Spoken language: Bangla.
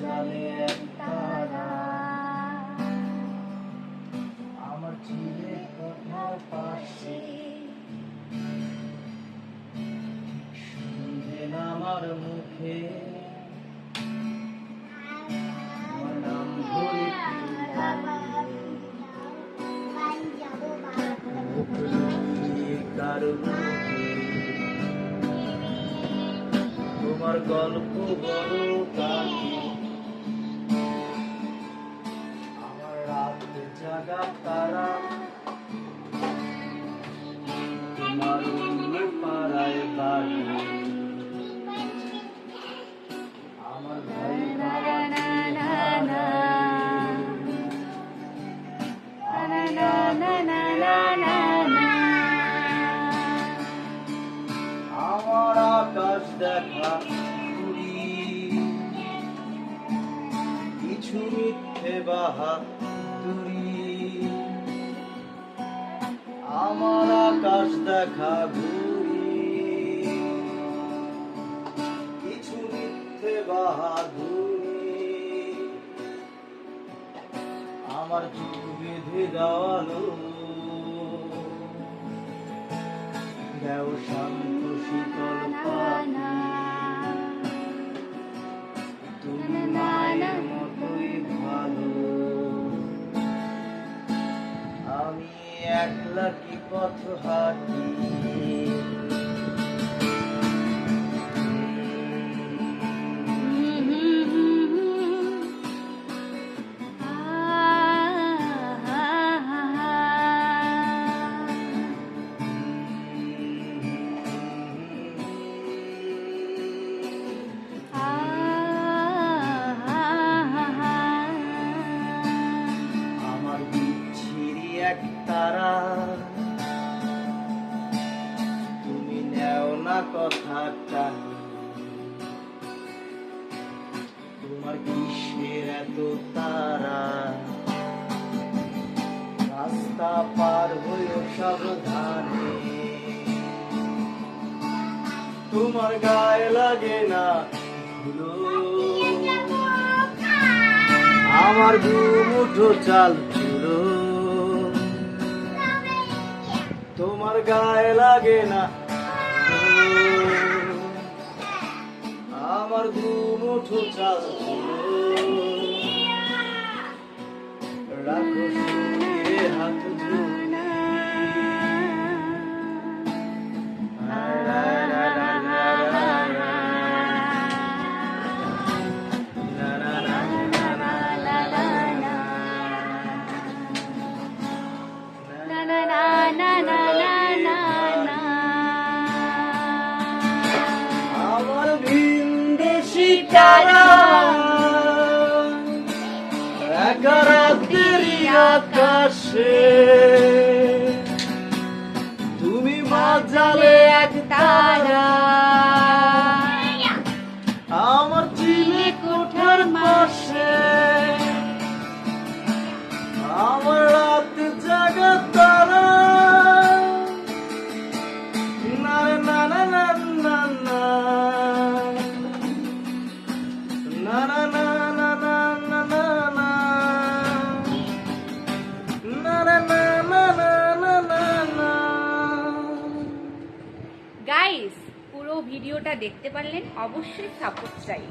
জলে এক তারা আমার ঝিলে কোথাও পাশে শুনবেন আমার মুখে। তোমার গল্প বড় কাকি তারা। তোমার পাড়ায় আমার ভাই আমার আকাশ দেখা কিছু মিথ্যে বাহা তুরি আমার আকাশ দেখা ঘুরি। কিছু মিথ্যে বাহাদুরি। আমার চুপ বেঁধে দেওয়ালো দেও শান্ত শীতল পানি একলা কি পথ হাঁটি কথাটা। তোমার কিসের এত তারা? রাস্তা পার সাবধানে। তোমার গায়ে লাগে না আমার দু মুঠো চুলো তোমার গায়ে লাগে না আমার দু মুঠো চাল একা রাত্রি আকাশে। গাইস পুরো ভিডিওটা দেখতে পারলেন অবশ্যই সাপোর্ট চাই